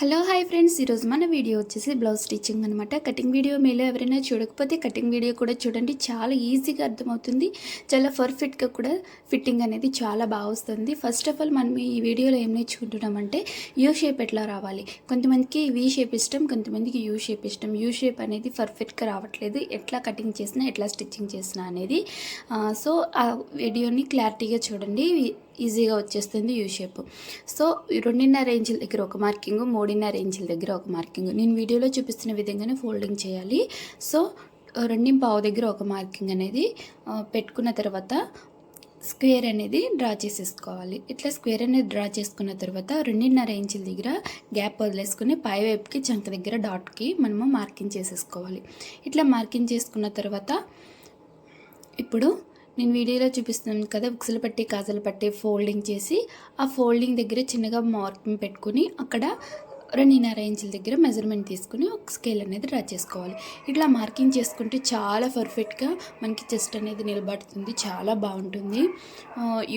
Hello hi friends. ఈరోజు మన video వచ్చేసి బ్లౌజ్ స్టిచ్చింగ్ అనమాట కటింగ్ వీడియో మీలో ఎవరైనా చూడకపోతే కటింగ్ వీడియో కూడా చూడండి. చాలా ఈజీగా అర్థమవుతుంది. చాలా పర్ఫెక్ట్గా కూడా ఫిట్టింగ్ అనేది చాలా బాగా వస్తుంది. ఫస్ట్ ఆఫ్ ఆల్ మనం ఈ వీడియోలో ఏం నేర్చుకుంటున్నామంటే యూ షేప్ ఎట్లా రావాలి? కొంతమందికి వీ షేప్ ఇష్టం కొంతమందికి యూ షేప్ ఇష్టం. యూ షేప్ అనేది పర్ఫెక్ట్గా రావట్లేదు. ఎట్లా కటింగ్ చేసినా ఎట్లా స్టిచ్చింగ్ చేసినా అనేది. సో ఆ వీడియోని క్లారిటీగా చూడండి. ఈజీగా వచ్చేస్తుంది యూ షేప్. సో రెండున్నర ఇంచుల దగ్గర ఒక మార్కింగ్ మూడున్నర ఇంచుల దగ్గర ఒక మార్కింగ్. నేను వీడియోలో చూపిస్తున్న విధంగానే ఫోల్డింగ్ చేయాలి. సో రెండింటి పావు దగ్గర ఒక మార్కింగ్ అనేది పెట్టుకున్న తర్వాత స్క్వేర్ అనేది డ్రా చేసేసుకోవాలి. ఇట్లా స్క్వేర్ అనేది డ్రా చేసుకున్న తర్వాత రెండున్నర ఇంచుల దగ్గర గ్యాప్ వదిలేసుకుని పై వైపుకి చంక దగ్గర డాట్కి మనము మార్కింగ్ చేసేసుకోవాలి. ఇట్లా మార్కింగ్ చేసుకున్న తర్వాత ఇప్పుడు నేను వీడియోలో చూపిస్తున్నాను కదా బుక్స్లు పట్టి కాజలు పట్టి ఫోల్డింగ్ చేసి ఆ ఫోల్డింగ్ దగ్గర చిన్నగా మార్కింగ్ పెట్టుకుని అక్కడ రెండున్నర ఇంచుల దగ్గర మెజర్మెంట్ తీసుకుని ఒక స్కేల్ అనేది డ్రా చేసుకోవాలి. ఇట్లా మార్కింగ్ చేసుకుంటే చాలా పర్ఫెక్ట్గా మనకి చెస్ట్ అనేది నిలబడుతుంది చాలా బాగుంటుంది.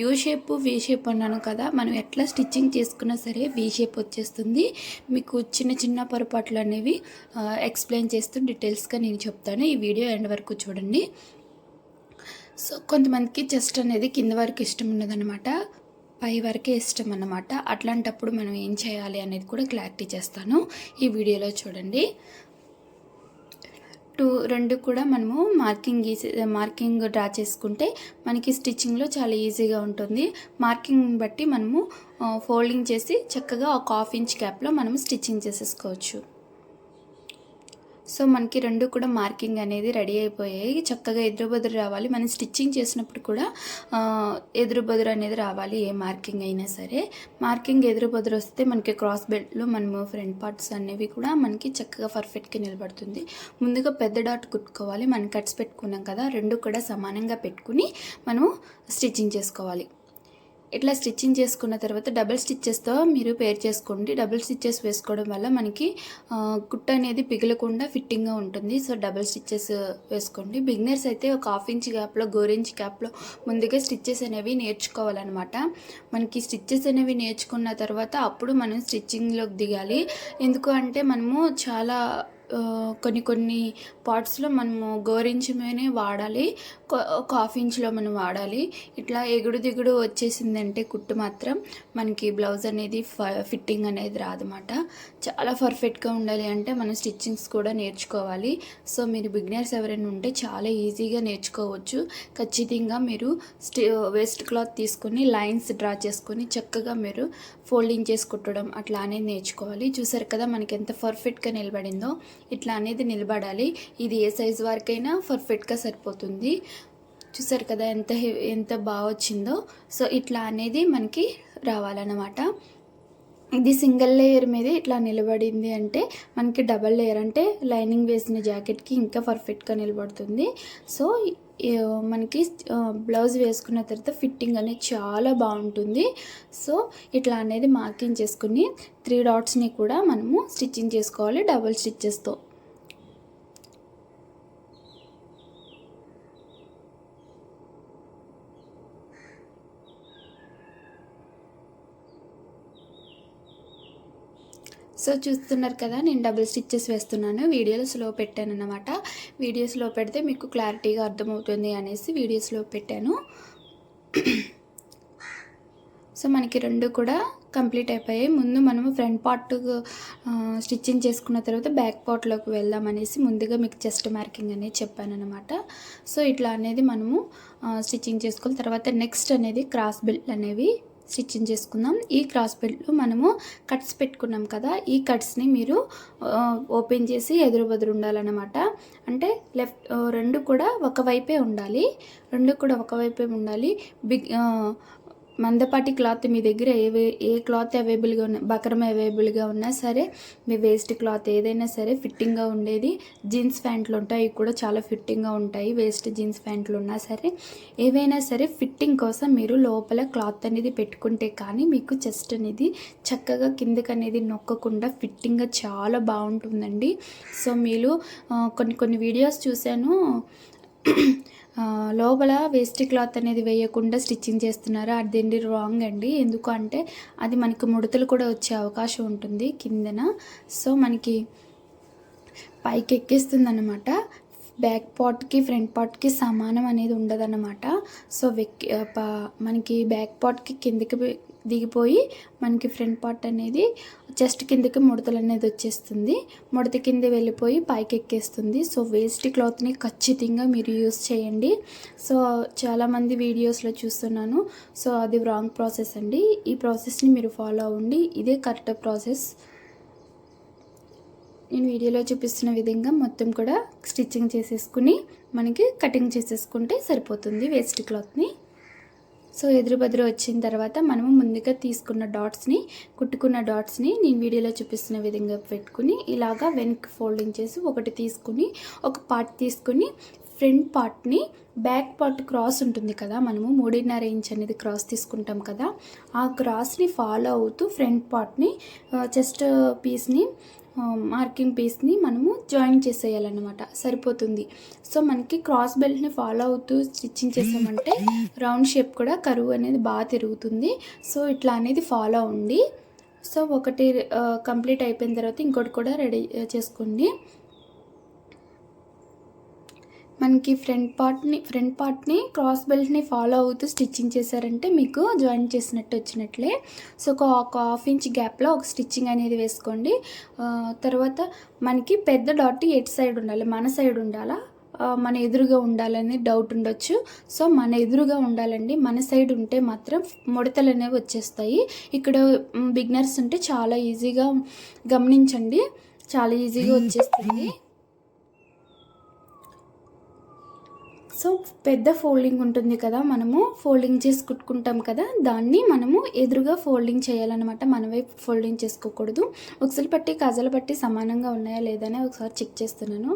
యూ షేప్ వీ షేప్ అన్నాను కదా మనం ఎట్లా స్టిచ్చింగ్ చేసుకున్నా సరే వీ షేప్ వచ్చేస్తుంది. మీకు చిన్న చిన్న పొరపాట్లు అనేవి ఎక్స్ప్లెయిన్ చేస్తూ డీటెయిల్స్గా నేను చెప్తాను. ఈ వీడియో ఎండ్ వరకు చూడండి. సో కొంతమందికి చెస్ట్ అనేది కింద వరకు ఇష్టం ఉండదన్నమాట. పై వరకే ఇష్టం అన్నమాట. అట్లాంటప్పుడు మనం ఏం చేయాలి అనేది కూడా క్లారిటీ చేస్తాను. ఈ వీడియోలో చూడండి. టూ రెండు కూడా మనము మార్కింగ్ గీసే మార్కింగ్ డ్రా చేసుకుంటే మనకి స్టిచ్చింగ్లో చాలా ఈజీగా ఉంటుంది. మార్కింగ్ బట్టి మనము ఫోల్డింగ్ చేసి చక్కగా ఒక హాఫ్ ఇంచ్ క్యాప్లో మనము స్టిచ్చింగ్ చేసేసుకోవచ్చు. సో మనకి రెండు కూడా మార్కింగ్ అనేది రెడీ అయిపోయాయి. చక్కగా ఎదురుబదురు రావాలి. మనం స్టిచ్చింగ్ చేసినప్పుడు కూడా ఎదురుబదురు ఎదురు అనేది రావాలి ఏ మార్కింగ్ అయినా సరే. మార్కింగ్ ఎదురుబదురు వస్తే మనకి క్రాస్ బెల్ట్లో మనము ఫ్రంట్ పార్ట్స్ అనేవి కూడా మనకి చక్కగా పర్ఫెక్ట్గా నిలబడుతుంది. ముందుగా పెద్ద డాట్ కుట్టుకోవాలి. మనం కట్స్ పెట్టుకున్నాం కదా రెండు కూడా సమానంగా పెట్టుకుని మనం స్టిచ్చింగ్ చేసుకోవాలి. ఇట్లా స్టిచ్చింగ్ చేసుకున్న తర్వాత డబుల్ స్టిచ్చెస్తో మీరు పేర్ చేసుకోండి. డబుల్ స్టిచ్చెస్ వేసుకోవడం వల్ల మనకి కుట్ట అనేది పిగలకుండా ఫిట్టింగ్గా ఉంటుంది. సో డబుల్ స్టిచ్చెస్ వేసుకోండి. బిగినర్స్ అయితే ఒక హాఫ్ ఇంచ్ గ్యాప్లో గోరించ్ గ్యాప్లో ముందుగా స్టిచ్చెస్ అనేవి నేర్చుకోవాలన్నమాట. మనకి స్టిచ్చెస్ అనేవి నేర్చుకున్న తర్వాత అప్పుడు మనం స్టిచ్చింగ్లోకి దిగాలి. ఎందుకు అంటే మనము చాలా కొన్ని కొన్ని పార్ట్స్లో మనము గోరించమేనే వాడాలి కొ- ఇంచ్లో మనం వాడాలి. ఇట్లా ఎగుడు దిగుడు వచ్చేసిందంటే కుట్టు మాత్రం మనకి బ్లౌజ్ అనేది ఫ- ఫిట్టింగ్ అనేది రాదన్నమాట. చాలా పర్ఫెక్ట్గా ఉండాలి అంటే మనం స్టిచ్చింగ్స్ కూడా నేర్చుకోవాలి. సో మీరు బిగినర్స్ ఎవరైనా ఉంటే చాలా ఈజీగా నేర్చుకోవచ్చు. ఖచ్చితంగా మీరు స్టి వేస్ట్ క్లాత్ తీసుకొని లైన్స్ డ్రా చేసుకొని చక్కగా మీరు ఫోల్డింగ్ చేసి కుట్టడం అట్లా అనేది నేర్చుకోవాలి. చూసారు కదా మనకి ఎంత పర్ఫెక్ట్గా నిలబడిందో. ఇట్లా అనేది నిలబడాలి. ఇది ఏ సైజు వరకైనా పర్ఫెక్ట్గా సరిపోతుంది. చూసారు కదా ఎంత హె- ఎంత బాగా వచ్చిందో. సో ఇట్లా అనేది మనకి రావాలన్నమాట. ఇది సింగిల్ లేయర్ మీద ఇట్లా నిలబడింది అంటే మనకి డబల్ లేయర్ అంటే లైనింగ్ వేసిన జాకెట్కి ఇంకా పర్ఫెక్ట్గా నిలబడుతుంది. సో మనకి బ్లౌజ్ వేసుకున్న తర్వాత ఫిట్టింగ్ అనేది చాలా బాగుంటుంది. సో ఇట్లా అనేది మార్కింగ్ చేసుకుని త్రీ డాట్స్ని కూడా మనము స్టిచ్చింగ్ చేసుకోవాలి డబల్ స్టిచ్చెస్తో. సో చూస్తున్నారు కదా నేను డబుల్ స్టిచ్చెస్ వేస్తున్నాను. వీడియోలో స్లో పెట్టాను అనమాట వీడియో స్లో పెడితే మీకు క్లారిటీగా అర్థమవుతుంది అనేసి వీడియో స్లో పెట్టాను. సో మనకి రెండు కూడా కంప్లీట్ అయిపోయాయి. ముందు మనము ఫ్రంట్ పార్ట్ స్టిచ్చింగ్ చేసుకున్న తర్వాత బ్యాక్ పార్ట్లోకి వెళ్దాం అనేసి ముందుగా మీకు చెస్ట్ మార్కింగ్ అనేది చెప్పాను అనమాట సో ఇట్లా అనేది మనము స్టిచ్చింగ్ చేసుకోవాలి. తర్వాత నెక్స్ట్ అనేది క్రాస్ బెల్ట్ అనేవి స్టిచ్చింగ్ చేసుకుందాం ఈ క్రాస్ బెల్ట్లో మనము కట్స్ పెట్టుకున్నాం కదా ఈ కట్స్ని మీరు ఓపెన్ చేసి ఎదురు బదురు ఉండాలన్నమాట. అంటే లెఫ్ట్ రెండు కూడా ఒకవైపే ఉండాలి. రెండు కూడా ఒకవైపే ఉండాలి. బిగ్ మందపాటి క్లాత్ మీ దగ్గర ఏ ఏ క్లాత్ అవైలబుల్గా ఉన్నా బకరం అవైలబుల్గా ఉన్నా సరే మీ వేస్ట్ క్లాత్ ఏదైనా సరే ఫిట్టింగ్గా ఉండేది. జీన్స్ ప్యాంట్లు ఉంటాయి కూడా చాలా ఫిట్టింగ్గా ఉంటాయి. వేస్ట్ జీన్స్ ప్యాంట్లు ఉన్నా సరే ఏవైనా సరే ఫిట్టింగ్ కోసం మీరు లోపల క్లాత్ అనేది పెట్టుకుంటే కానీ మీకు చెస్ట్ అనేది చక్కగా కిందకి అనేది నొక్కకుండా ఫిట్టింగ్గా చాలా బాగుంటుందండి. సో మీరు కొన్ని కొన్ని వీడియోస్ చూశాను. లోపల వేస్ట్ క్లాత్ అనేది వేయకుండా స్టిచ్చింగ్ చేస్తున్నారు? అదేంటి రాంగ్ అండి. ఎందుకు అంటే అది మనకి ముడతలు కూడా వచ్చే అవకాశం ఉంటుంది కిందన. సో మనకి పైకి ఎక్కేస్తుంది అనమాట బ్యాక్ పార్ట్కి ఫ్రంట్ పార్ట్కి సమానం అనేది ఉండదన్నమాట. సో వెక్కి ప- మనకి బ్యాక్ పార్ట్కి కిందకి దిగిపోయి మనకి ఫ్రంట్ పార్ట్ అనేది జస్ట్ కిందకి ముడతలు అనేది వచ్చేస్తుంది. ముడత కింద వెళ్ళిపోయి పైకి ఎక్కేస్తుంది. సో వేస్ట్ క్లాత్ని ఖచ్చితంగా మీరు యూస్ చేయండి. సో చాలామంది వీడియోస్లో చూస్తున్నాను. సో అది రాంగ్ ప్రాసెస్ అండి. ఈ ప్రాసెస్ని మీరు ఫాలో అవ్వండి. ఇదే కరెక్ట్ ప్రాసెస్ నేను వీడియోలో చూపిస్తున్న విధంగా మొత్తం కూడా స్టిచ్చింగ్ చేసేసుకుని మనకి కటింగ్ చేసేసుకుంటే సరిపోతుంది వేస్ట్ క్లాత్ని సో ఎదురు బెదురు వచ్చిన తర్వాత మనము ముందుగా తీసుకున్న డాట్స్ని కుట్టుకున్న డాట్స్ని నేను వీడియోలో చూపిస్తున్న విధంగా పెట్టుకుని ఇలాగా వెనక్కి ఫోల్డింగ్ చేసి ఒకటి తీసుకుని ఒక పార్ట్ తీసుకుని ఫ్రంట్ పార్ట్ని బ్యాక్ పార్ట్ క్రాస్ ఉంటుంది కదా మనము మూడున్నర ఇంచ్ అనేది క్రాస్ తీసుకుంటాం కదా ఆ క్రాస్ని ఫాలో అవుతూ ఫ్రంట్ పార్ట్ని చెస్ట్ పీస్ని Um, మార్కింగ్ పీస్ని మనము జాయిన్ చేసేయాలన్నమాట. సరిపోతుంది. సో మనకి క్రాస్ బెల్ట్ని ఫాలో అవుతూ స్టిచ్చింగ్ చేసామంటే రౌండ్ షేప్ కూడా కరువు అనేది బాగా తిరుగుతుంది. సో ఇట్లా అనేది ఫాలో ఉండి సో ఒకటి uh, కంప్లీట్ అయిపోయిన తర్వాత ఇంకోటి కూడా రెడీ uh, చేసుకోండి. మనకి ఫ్రంట్ పార్ట్ని ఫ్రంట్ పార్ట్ని క్రాస్ బెల్ట్ని ఫాలో అవుతూ స్టిచ్చింగ్ చేశారంటే మీకు జాయిన్ చేసినట్టు వచ్చినట్లే. సో ఒక హాఫ్ ఇంచ్ గ్యాప్లో ఒక స్టిచ్చింగ్ అనేది వేసుకోండి. తర్వాత మనకి పెద్ద డాట్ ఎటు సైడ్ ఉండాలి? మన సైడ్ ఉండాలా? మన ఎదురుగా ఉండాలని డౌట్ ఉండొచ్చు. సో మన ఎదురుగా ఉండాలండి. మన సైడ్ ఉంటే మాత్రం ముడతలు అనేవి వచ్చేస్తాయి. ఇక్కడ బిగినర్స్ ఉంటే చాలా ఈజీగా గమనించండి. చాలా ఈజీగా వచ్చేస్తుంది సో పెద్ద ఫోల్డింగ్ ఉంటుంది కదా మనము ఫోల్డింగ్ చేసి కుట్టుకుంటాం కదా దాన్ని మనము ఎదురుగా ఫోల్డింగ్ చేయాలన్నమాట. మన వైపు ఫోల్డింగ్ చేసుకోకూడదు. ఒకసారి పట్టి కజల పట్టి సమానంగా ఉన్నాయా లేదని ఒకసారి చెక్ చేస్తున్నాను.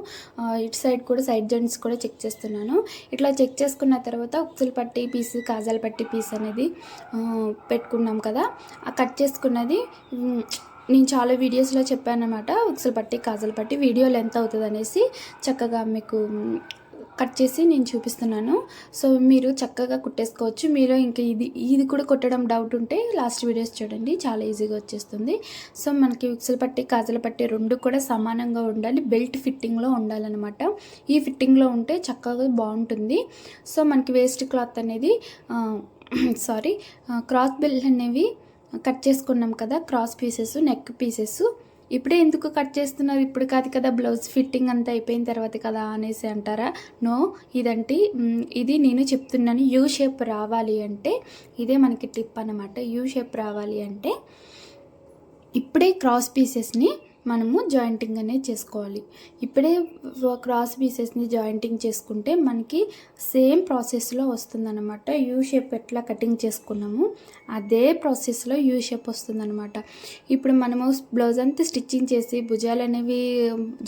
ఇటు సైడ్ కూడా సైడ్ జాయింట్స్ కూడా చెక్ చేస్తున్నాను. ఇట్లా చెక్ చేసుకున్న తర్వాత ఉక్సులు పట్టి పీస్ కాజాల పట్టి పీస్ అనేది పెట్టుకున్నాం కదా ఆ కట్ చేసుకున్నది నేను చాలా వీడియోస్లో చెప్పాను అనమాట ఉక్సులు పట్టి కాజలు పట్టి వీడియో లెంత్ అవుతుంది అనేసి చక్కగా మీకు కట్ చేసి నేను చూపిస్తున్నాను. సో మీరు చక్కగా కుట్టేసుకోవచ్చు. మీరు ఇంకా ఇది ఇది కూడా కుట్టడం డౌట్ ఉంటే లాస్ట్ వీడియోస్ చూడండి. చాలా ఈజీగా వచ్చేస్తుంది. సో మనకి విక్సులు పట్టి కాజల పట్టి రెండు కూడా సమానంగా ఉండాలి. బెల్ట్ ఫిట్టింగ్లో ఉండాలన్నమాట. ఈ ఫిట్టింగ్లో ఉంటే చక్కగా బాగుంటుంది. సో మనకి వేస్ట్ క్లాత్ అనేది సారీ క్రాస్ బెల్ట్ అనేవి కట్ చేసుకున్నాం కదా క్రాస్ పీసెస్ నెక్ పీసెస్ ఇప్పుడే ఎందుకు కట్ చేస్తున్నారు? ఇప్పుడు కాదు కదా బ్లౌజ్ ఫిట్టింగ్ అంతా అయిపోయిన తర్వాత కదా అనేసి అంటారా? నో ఇదంటే ఇది నేను చెప్తున్నాను యూ షేప్ రావాలి అంటే ఇదే మనకి టిప్ అనమాట యూ షేప్ రావాలి అంటే ఇప్పుడే క్రాస్ పీసెస్ని మనము జాయింటింగ్ అనేది చేసుకోవాలి. ఇప్పుడే క్రాస్ పీసెస్ని జాయింటింగ్ చేసుకుంటే మనకి సేమ్ ప్రాసెస్లో వస్తుందన్నమాట. యూ షేప్ ఎట్లా కటింగ్ చేసుకున్నాము అదే ప్రాసెస్లో యూ షేప్ వస్తుందన్నమాట. ఇప్పుడు మనము బ్లౌజ్ అంతా స్టిచ్చింగ్ చేసి భుజాలు అనేవి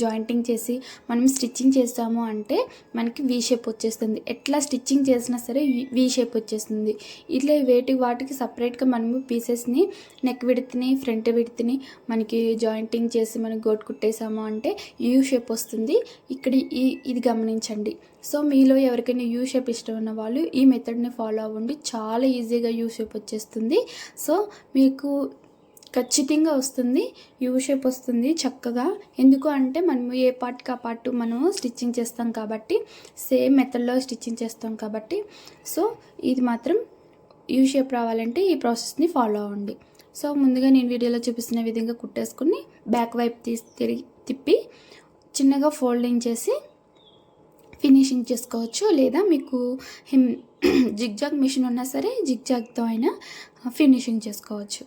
జాయింటింగ్ చేసి మనం స్టిచ్చింగ్ చేస్తాము అంటే మనకి వీ షేప్ వచ్చేస్తుంది. ఎట్లా స్టిచ్చింగ్ చేసినా సరే వీ షేప్ వచ్చేస్తుంది. ఇట్లా వేటి వాటికి సపరేట్గా మనము పీసెస్ని నెక్ విడతని ఫ్రంట్ విడతని మనకి జాయింటింగ్ చేసి మనం గోట్ కుట్టేసాము అంటే యూ షేప్ వస్తుంది. ఇక్కడ ఈ ఇది గమనించండి. సో మీలో ఎవరికైనా యూ షేప్ ఇష్టం ఉన్న వాళ్ళు ఈ మెథడ్ని ఫాలో అవ్వండి. చాలా ఈజీగా యూ షేప్ వచ్చేస్తుంది. సో మీకు ఖచ్చితంగా వస్తుంది. యూ షేప్ వస్తుంది చక్కగా. ఎందుకు అంటే మనము ఏ పార్ట్కి ఆ పార్ట్ మనము స్టిచ్చింగ్ చేస్తాం కాబట్టి సేమ్ మెథడ్లో స్టిచ్చింగ్ చేస్తాం కాబట్టి. సో ఇది మాత్రం యూ షేప్ రావాలంటే ఈ ప్రాసెస్ని ఫాలో అవ్వండి. సో ముందుగా నేను వీడియోలో చూపిస్తున్న విధంగా కుట్టేసుకుని బ్యాక్ వైపు తీసి తిరిగి తిప్పి చిన్నగా ఫోల్డింగ్ చేసి ఫినిషింగ్ చేసుకోవచ్చు. లేదా మీకు హిమ్ జిగ్జాగ్ మిషన్ ఉన్నా సరే జిగ్జాగ్తో అయినా ఫినిషింగ్ చేసుకోవచ్చు.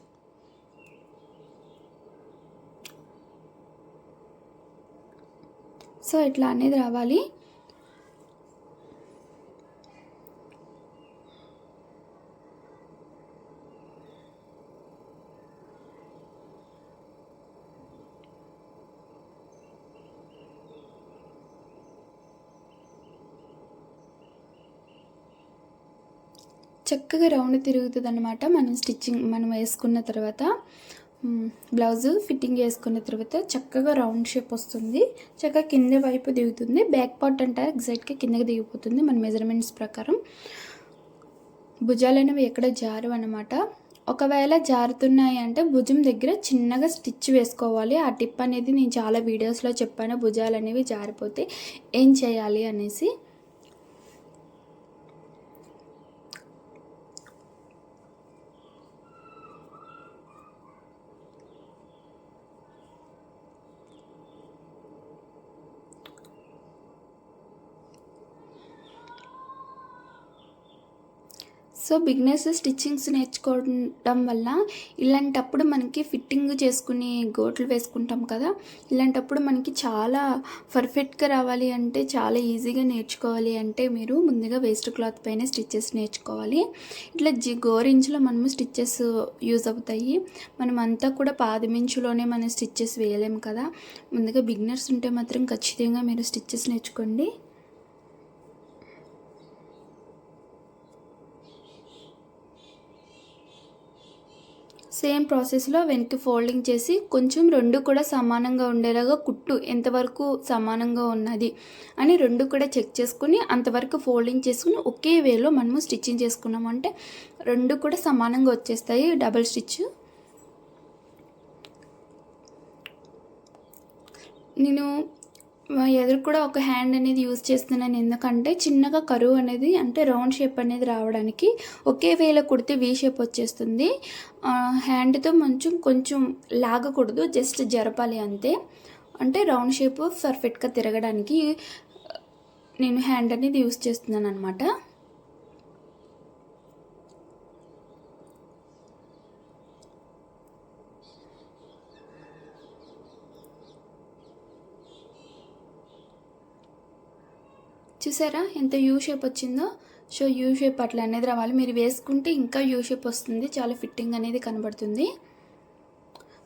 సో ఇట్లా అనేది రావాలి. చక్కగా రౌండ్ తిరుగుతుంది అనమాట మనం స్టిచ్చింగ్ మనం వేసుకున్న తర్వాత బ్లౌజ్ ఫిట్టింగ్ వేసుకున్న తర్వాత చక్కగా రౌండ్ షేప్ వస్తుంది. చక్కగా కింద వైపు దిగుతుంది. బ్యాక్ పార్ట్ అంటారు ఎగ్జాక్ట్గా కిందకి దిగిపోతుంది మన మెజర్మెంట్స్ ప్రకారం. భుజాలు అనేవి ఎక్కడ జారు అనమాట ఒకవేళ జారుతున్నాయి అంటే భుజం దగ్గర చిన్నగా స్టిచ్ వేసుకోవాలి. ఆ టిప్ అనేది నేను చాలా వీడియోస్లో చెప్పాను. భుజాలు అనేవి జారిపోతే ఏం చేయాలి అనేసి. సో బిగినర్స్ స్టిచ్చింగ్స్ నేర్చుకోవడం వల్ల ఇలాంటప్పుడు మనకి ఫిట్టింగ్ చేసుకుని గోట్లు వేసుకుంటాం కదా ఇలాంటప్పుడు మనకి చాలా పర్ఫెక్ట్గా రావాలి అంటే చాలా ఈజీగా నేర్చుకోవాలి అంటే మీరు ముందుగా వేస్ట్ క్లాత్ పైన స్టిచ్చెస్ నేర్చుకోవాలి. ఇట్లా జి గోరించులో మనము స్టిచ్చెస్ యూజ్ అవుతాయి. మనం అంతా కూడా పాదమించులోనే మనం స్టిచ్చెస్ వేయలేము కదా ముందుగా బిగినర్స్ ఉంటే మాత్రం ఖచ్చితంగా మీరు స్టిచ్చెస్ నేర్చుకోండి. సేమ్ ప్రాసెస్లో వెనక్కి ఫోల్డింగ్ చేసి కొంచెం రెండు కూడా సమానంగా ఉండేలాగా కుట్టు ఎంతవరకు సమానంగా ఉన్నది అని రెండు కూడా చెక్ చేసుకుని అంతవరకు ఫోల్డింగ్ చేసుకుని ఒకే వేలో మనము స్టిచ్చింగ్ చేసుకున్నామంటే రెండు కూడా సమానంగా వచ్చేస్తాయి. Double stitch. నేను ఎదురు కూడా ఒక హ్యాండ్ అనేది యూజ్ చేస్తున్నాను. ఎందుకంటే చిన్నగా కరువు అనేది అంటే రౌండ్ షేప్ అనేది రావడానికి ఒకే వేలో కుడితే వీ షేప్ వచ్చేస్తుంది. హ్యాండ్తో కొంచెం కొంచెం లాగకూడదు జస్ట్ జరపాలి అంతే. అంటే రౌండ్ షేప్ పర్ఫెక్ట్గా తిరగడానికి నేను హ్యాండ్ అనేది యూజ్ చేస్తున్నాను అనమాట చూసారా? ఎంత యూ షేప్ వచ్చిందో? సో యూ షేప్ అట్లా అనేది రావాలి. మీరు వేసుకుంటే ఇంకా యూ షేప్ వస్తుంది. చాలా ఫిట్టింగ్ అనేది కనబడుతుంది.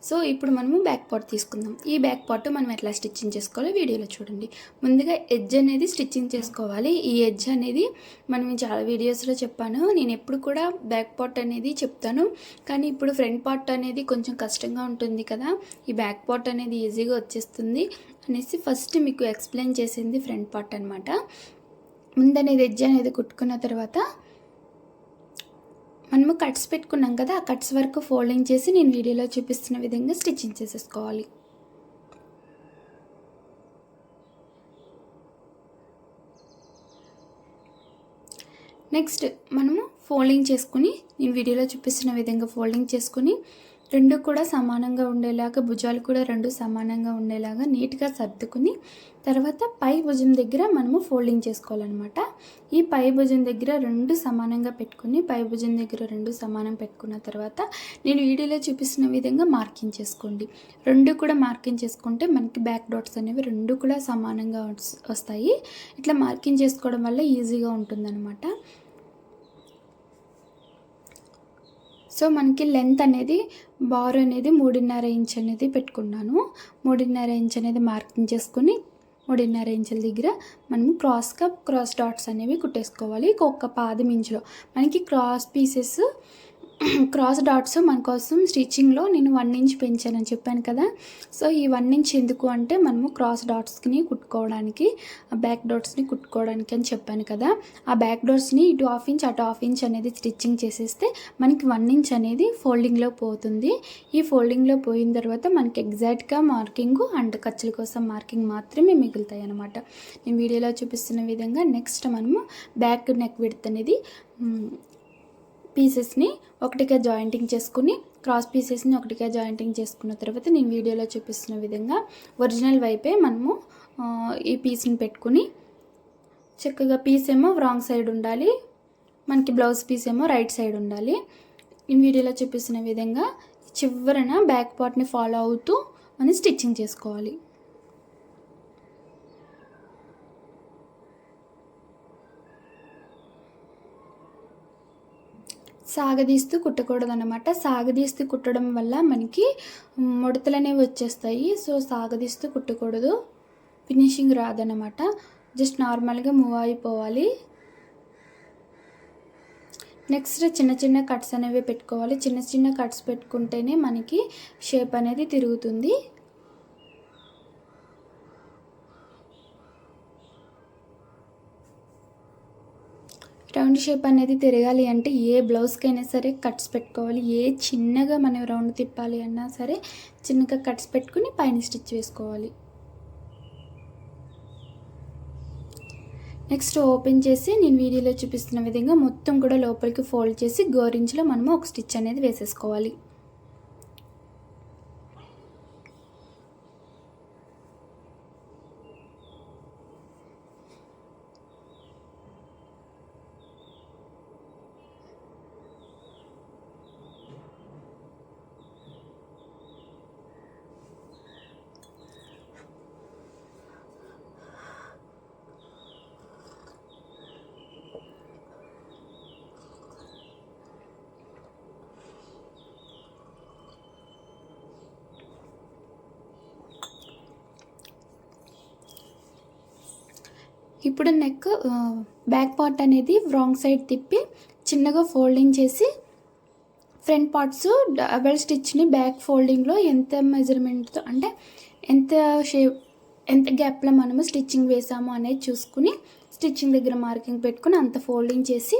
సో ఇప్పుడు మనము బ్యాక్ పార్ట్ తీసుకుందాం. ఈ బ్యాక్ పార్ట్ మనం ఎట్లా స్టిచ్చింగ్ చేసుకోవాలో వీడియోలో చూడండి. ముందుగా ఎడ్జ్ అనేది స్టిచ్చింగ్ చేసుకోవాలి. ఈ ఎడ్జ్ అనేది మనం చాలా వీడియోస్లో చెప్పాను. నేను ఎప్పుడు కూడా బ్యాక్ పార్ట్ అనేది చెప్తాను. కానీ ఇప్పుడు ఫ్రంట్ పార్ట్ అనేది కొంచెం కష్టంగా ఉంటుంది కదా. ఈ బ్యాక్ పార్ట్ అనేది ఈజీగా వచ్చేస్తుంది అనేసి ఫస్ట్ మీకు ఎక్స్ప్లెయిన్ చేసింది ఫ్రంట్ పార్ట్ అనమాట ముందనేది ఎడ్జ్ అనేది కుట్టుకున్న తర్వాత మనము కట్స్ పెట్టుకున్నాం కదా ఆ కట్స్ వరకు ఫోల్డింగ్ చేసి నేను వీడియోలో చూపిస్తున్న విధంగా స్టిచ్చింగ్ చేసేసుకోవాలి. నెక్స్ట్ మనము ఫోల్డింగ్ చేసుకుని నేను వీడియోలో చూపిస్తున్న విధంగా ఫోల్డింగ్ చేసుకుని రెండు కూడా సమానంగా ఉండేలాగా భుజాలు కూడా రెండు సమానంగా ఉండేలాగా నీట్గా సర్దుకుని తర్వాత పై భుజం దగ్గర మనము ఫోల్డింగ్ చేసుకోవాలన్నమాట. ఈ పై భుజం దగ్గర రెండు సమానంగా పెట్టుకుని పై భుజం దగ్గర రెండు సమానం పెట్టుకున్న తర్వాత నేను వీడియోలో చూపిస్తున్న విధంగా మార్కింగ్ చేసుకోండి. రెండు కూడా మార్కింగ్ చేసుకుంటే మనకి బ్యాక్ డాట్స్ అనేవి రెండు కూడా సమానంగా వస్తాయి. ఇట్లా మార్కింగ్ చేసుకోవడం వల్ల ఈజీగా ఉంటుందన్నమాట. సో మనకి లెంత్ అనేది బార్ అనేది మూడున్నర ఇంచ్ అనేది పెట్టుకున్నాను. మూడున్నర ఇంచ్ అనేది మార్కింగ్ చేసుకుని మూడున్నర ఇంచుల దగ్గర మనం క్రాస్గా క్రాస్ డాట్స్ అనేవి కుట్టేసుకోవాలి. ఒక్కొక్క పాదం ఇంచులో. మనకి క్రాస్ పీసెస్ క్రాస్ డాట్స్ మన కోసం స్టిచ్చింగ్లో నేను వన్ ఇంచ్ పెంచానని చెప్పాను కదా. సో ఈ వన్ ఇంచ్ ఎందుకు అంటే మనము క్రాస్ డాట్స్ని కుట్టుకోవడానికి ఆ బ్యాక్ డాట్స్ని కుట్టుకోవడానికి అని చెప్పాను కదా. ఆ బ్యాక్ డాట్స్ని ఇటు హాఫ్ ఇంచ్ అటు హాఫ్ ఇంచ్ అనేది స్టిచ్చింగ్ చేసేస్తే మనకి వన్ ఇంచ్ అనేది ఫోల్డింగ్లో పోతుంది. ఈ ఫోల్డింగ్లో పోయిన తర్వాత మనకి ఎగ్జాక్ట్గా మార్కింగ్ అండ్ ఖర్చుల కోసం మార్కింగ్ మాత్రమే మిగులుతాయి అన్నమాట. నేను వీడియోలో చూపిస్తున్న విధంగా నెక్స్ట్ మనము బ్యాక్ నెక్ విడ్త్ అనేది పీసెస్ని ఒకటిగా జాయింటింగ్ చేసుకుని క్రాస్ పీసెస్ని ఒకటిగా జాయింటింగ్ చేసుకున్న తర్వాత నేను వీడియోలో చూపిస్తున్న విధంగా ఒరిజినల్ వైపే మనము ఈ పీస్ని పెట్టుకుని చక్కగా పీస్ ఏమో రాంగ్ సైడ్ ఉండాలి మనకి బ్లౌజ్ పీస్ ఏమో రైట్ సైడ్ ఉండాలి. ఈ వీడియోలో చూపిస్తున్న విధంగా చివరన బ్యాక్ పార్ట్ని ఫాలో అవుతూ మనం స్టిచ్చింగ్ చేసుకోవాలి. సాగదీస్తూ కుట్టకూడదు అనమాట సాగదీస్తూ కుట్టడం వల్ల మనకి ముడతలు అనేవి వచ్చేస్తాయి. సో సాగదీస్తూ కుట్టకూడదు. ఫినిషింగ్ రాదనమాట జస్ట్ నార్మల్గా మూవ్ అయిపోవాలి. నెక్స్ట్ చిన్న చిన్న కట్స్ అనేవి పెట్టుకోవాలి. చిన్న చిన్న కట్స్ పెట్టుకుంటేనే మనకి షేప్ అనేది తిరుగుతుంది. రౌండ్ షేప్ అనేది తిరగాలి అంటే ఏ బ్లౌజ్కైనా సరే కట్స్ పెట్టుకోవాలి. ఏ చిన్నగా మనం రౌండ్ తిప్పాలి అన్నా సరే చిన్నగా కట్స్ పెట్టుకుని పైన స్టిచ్ వేసుకోవాలి. నెక్స్ట్ ఓపెన్ చేసి నేను వీడియోలో చూపిస్తున్న విధంగా మొత్తం కూడా లోపలికి ఫోల్డ్ చేసి గోరించిలో మనము ఒక స్టిచ్ అనేది వేసేసుకోవాలి. ఇప్పుడు నెక్ బ్యాక్ పార్ట్ అనేది రాంగ్ సైడ్ తిప్పి చిన్నగా ఫోల్డింగ్ చేసి ఫ్రంట్ పార్ట్స్ డబల్ స్టిచ్ని బ్యాక్ ఫోల్డింగ్లో ఎంత మెజర్మెంట్తో అంటే ఎంత షేప్ ఎంత గ్యాప్లో మనము స్టిచ్చింగ్ వేసాము అనేది చూసుకుని స్టిచ్చింగ్ దగ్గర మార్కింగ్ పెట్టుకుని అంత ఫోల్డింగ్ చేసి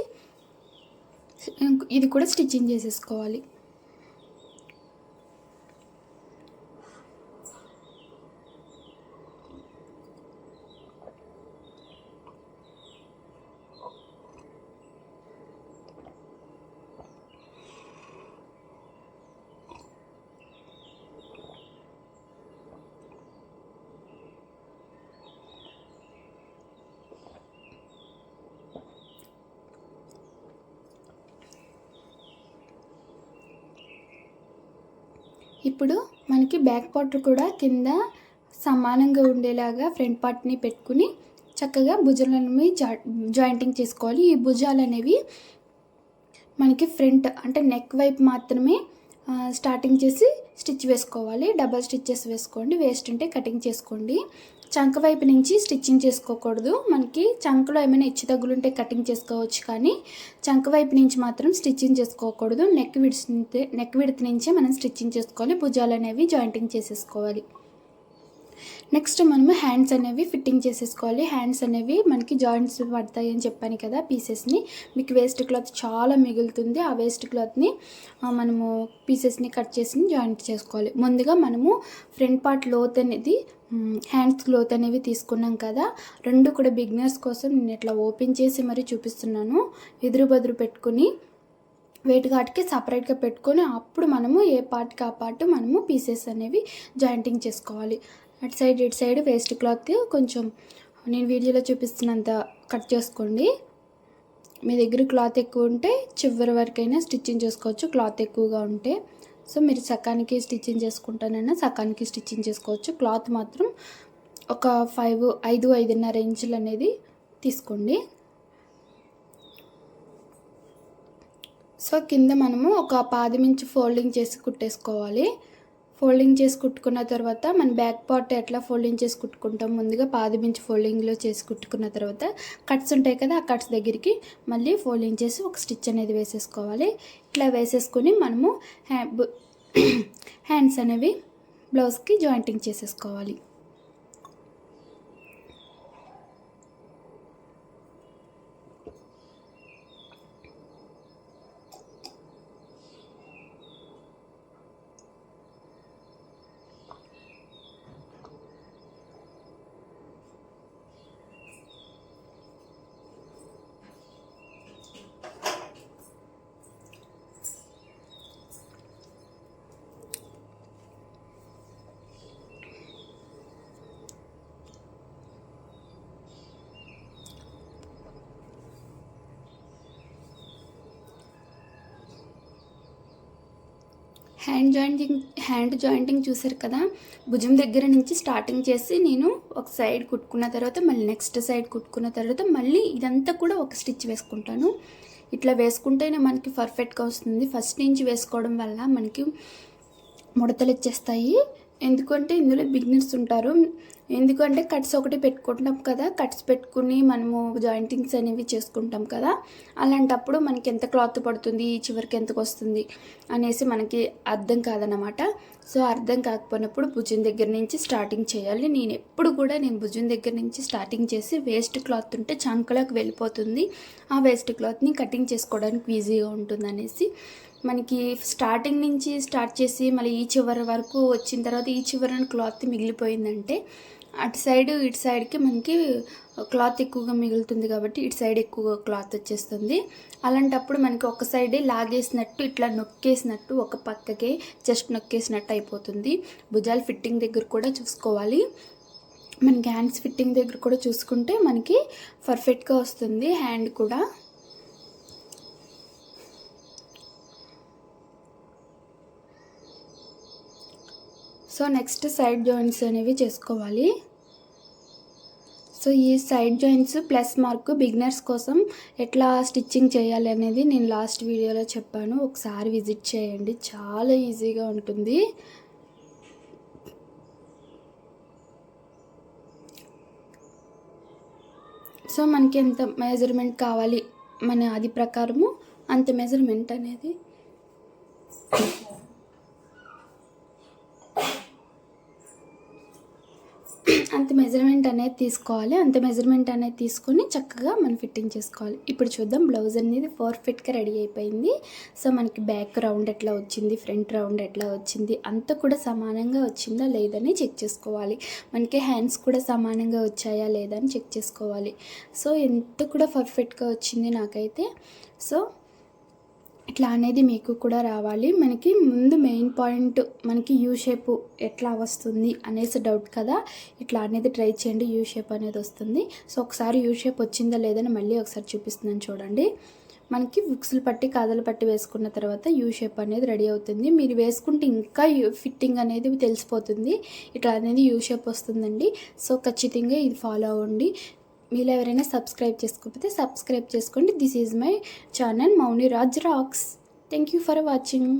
ఇది కూడా స్టిచ్చింగ్ చేసేసుకోవాలి. ఇప్పుడు మనకి బ్యాక్ పార్ట్ కూడా కింద సమానంగా ఉండేలాగా ఫ్రంట్ పార్ట్ని పెట్టుకుని చక్కగా భుజాలను జా జాయింటింగ్ చేసుకోవాలి. ఈ భుజాలు అనేవి మనకి ఫ్రంట్ అంటే నెక్ వైపు మాత్రమే స్టార్టింగ్ చేసి స్టిచ్ వేసుకోవాలి. డబల్ స్టిచ్చెస్ వేసుకోండి. వేస్ట్ ఉంటే కటింగ్ చేసుకోండి. చంక వైపు నుంచి స్టిచ్చింగ్ చేసుకోకూడదు. మనకి చంకలో ఏమైనా ఇచ్చి తగ్గులుంటే కటింగ్ చేసుకోవచ్చు కానీ చంక వైపు నుంచి మాత్రం స్టిచ్చింగ్ చేసుకోకూడదు. నెక్ విడ్స్ నెక్ విడత నుంచే మనం స్టిచ్చింగ్ చేసుకోవాలి. భుజాలు అనేవి జాయింటింగ్ చేసేసుకోవాలి. నెక్స్ట్ మనము హ్యాండ్స్ అనేవి ఫిట్టింగ్ చేసేసుకోవాలి. హ్యాండ్స్ అనేవి మనకి జాయింట్స్ పడతాయి అని చెప్పాను కదా పీసెస్ని మీకు వేస్ట్ క్లాత్ చాలా మిగులుతుంది. ఆ వేస్ట్ క్లాత్ని మనము పీసెస్ని కట్ చేసి జాయింట్ చేసుకోవాలి. ముందుగా మనము ఫ్రంట్ పార్ట్ లోత్ అనేది హ్యాండ్స్ క్లోత్ అనేవి తీసుకున్నాం కదా. రెండు కూడా బిగినర్స్ కోసం నేను ఇట్లా ఓపెన్ చేసి మరీ చూపిస్తున్నాను. ఎదురు బదురు పెట్టుకుని వెయిట్ ఘాట్కి సపరేట్గా పెట్టుకొని అప్పుడు మనము ఏ పార్ట్కి ఆ పార్ట్ మనము పీసెస్ అనేవి జాయింటింగ్ చేసుకోవాలి. అటు సైడ్ ఇటు సైడ్ వేస్ట్ క్లాత్ కొంచెం నేను వీడియోలో చూపిస్తున్నంత కట్ చేసుకోండి. మీ దగ్గర క్లాత్ ఎక్కువ ఉంటే చివరి వరకైనా స్టిచ్చింగ్ చేసుకోవచ్చు. క్లాత్ ఎక్కువగా ఉంటే. సో మీరు సకానికి స్టిచ్చింగ్ చేసుకుంటానైనా సకానికి స్టిచ్చింగ్ చేసుకోవచ్చు. క్లాత్ మాత్రం ఒక ఫైవ్ ఐదు ఐదున్నర ఇంచులు అనేది తీసుకోండి. సో కింద మనము ఒక పాదమించి ఫోల్డింగ్ చేసి కుట్టేసుకోవాలి. ఫోల్డింగ్ చేసి కుట్టుకున్న తర్వాత మన బ్యాక్ పార్ట్ ఎట్లా ఫోల్డింగ్ చేసి కుట్టుకుంటాం? ముందుగా పాదమించి ఫోల్డింగ్లో చేసి కుట్టుకున్న తర్వాత కట్స్ ఉంటాయి కదా ఆ కట్స్ దగ్గరికి మళ్ళీ ఫోల్డింగ్ చేసి ఒక స్టిచ్ అనేది వేసేసుకోవాలి. ఇట్లా వేసేసుకొని మనము హ్యాండ్స్ అనేవి బ్లౌజ్కి జాయింటింగ్ చేసేసుకోవాలి. హ్యాండ్ జాయింటింగ్ హ్యాండ్ జాయింటింగ్ చూసారు కదా? భుజం దగ్గర నుంచి స్టార్టింగ్ చేసి నేను ఒక సైడ్ కుట్టుకున్న తర్వాత మళ్ళీ నెక్స్ట్ సైడ్ కుట్టుకున్న తర్వాత మళ్ళీ ఇదంతా కూడా ఒక స్టిచ్ వేసుకుంటాను. ఇట్లా వేసుకుంటేనే మనకి పర్ఫెక్ట్గా వస్తుంది. ఫస్ట్ నుంచి వేసుకోవడం వల్ల మనకి ముడతలు ఇచ్చేస్తాయి ఎందుకంటే ఇందులో బిగినర్స్ ఉంటారు. ఎందుకంటే కట్స్ ఒకటి పెట్టుకుంటాం కదా కట్స్ పెట్టుకుని మనము జాయింటింగ్స్ అనేవి చేసుకుంటాం కదా అలాంటప్పుడు మనకి ఎంత క్లాత్ పడుతుంది ఈ చివరికి ఎంతకు వస్తుంది అనేసి మనకి అర్థం కాదనమాట సో అర్థం కాకపోయినప్పుడు భుజం దగ్గర నుంచి స్టార్టింగ్ చేయాలి. నేను ఎప్పుడు కూడా నేను భుజం దగ్గర నుంచి స్టార్టింగ్ చేసి వేస్ట్ క్లాత్ ఉంటే చంకలోకి వెళ్ళిపోతుంది. ఆ వేస్ట్ క్లాత్ని కటింగ్ చేసుకోవడానికి ఈజీగా ఉంటుంది అనేసి మనకి స్టార్టింగ్ నుంచి స్టార్ట్ చేసి మళ్ళీ ఈ చివరి వరకు వచ్చిన తర్వాత ఈ చివరన క్లాత్ మిగిలిపోయిందంటే అటు సైడ్ ఇటు సైడ్కి మనకి క్లాత్ ఎక్కువగా మిగులుతుంది కాబట్టి ఇటు సైడ్ ఎక్కువగా క్లాత్ వచ్చేస్తుంది. అలాంటప్పుడు మనకి ఒక సైడే లాగేసినట్టు ఇట్లా నొక్కేసినట్టు ఒక పక్కకే జస్ట్ నొక్కేసినట్టు అయిపోతుంది. భుజాలు ఫిట్టింగ్ దగ్గర కూడా చూసుకోవాలి. మనకి హ్యాండ్స్ ఫిట్టింగ్ దగ్గర కూడా చూసుకుంటే మనకి పర్ఫెక్ట్గా వస్తుంది. హ్యాండ్ కూడా సో నెక్స్ట్ సైడ్ జాయింట్స్ అనేవి చేసుకోవాలి. సో ఈ side joints plus mark beginners కోసం ఎట్లా స్టిచ్చింగ్ చేయాలి అనేది నేను లాస్ట్ వీడియోలో చెప్పాను. ఒకసారి విజిట్ చేయండి. చాలా ఈజీగా ఉంటుంది. సో మనకి ఎంత మెజర్మెంట్ కావాలి మన అది ప్రకారము అంత మెజర్మెంట్ అనేది. అంత మెజర్మెంట్ అనేది తీసుకోవాలి. అంత మెజర్మెంట్ అనేది తీసుకొని చక్కగా మనం ఫిట్టింగ్ చేసుకోవాలి. ఇప్పుడు చూద్దాం బ్లౌజ్ అనేది పర్ఫెక్ట్గా రెడీ అయిపోయింది. సో మనకి బ్యాక్ రౌండ్ ఎట్లా వచ్చింది ఫ్రంట్ రౌండ్ ఎట్లా వచ్చింది అంతా కూడా సమానంగా వచ్చిందా లేదని చెక్ చేసుకోవాలి. మనకి హ్యాండ్స్ కూడా సమానంగా వచ్చాయా లేదా అని చెక్ చేసుకోవాలి. సో ఎంత కూడా పర్ఫెక్ట్గా వచ్చింది నాకైతే. సో ఇట్లా అనేది మీకు కూడా రావాలి. మనకి ముందు మెయిన్ పాయింట్ మనకి యూ షేప్ ఎట్లా వస్తుంది అనేసి డౌట్ కదా. ఇట్లా అనేది ట్రై చేయండి యూ షేప్ అనేది వస్తుంది. సో ఒకసారి యూ షేప్ వచ్చిందా లేదని మళ్ళీ ఒకసారి చూపిస్తున్నాను చూడండి. మనకి బుక్స్లు పట్టి కాదలు పట్టి వేసుకున్న తర్వాత యూ షేప్ అనేది రెడీ అవుతుంది. మీరు వేసుకుంటే ఇంకా ఫిట్టింగ్ అనేది తెలిసిపోతుంది. ఇట్లా అనేది యూ షేప్ వస్తుందండి. సో ఖచ్చితంగా ఇది ఫాలో అవ్వండి. మీరు ఎవరైనా సబ్స్క్రైబ్ చేసుకోకపోతే సబ్స్క్రైబ్ చేసుకోండి. This is my channel Mouni Raj rocks thank you for watching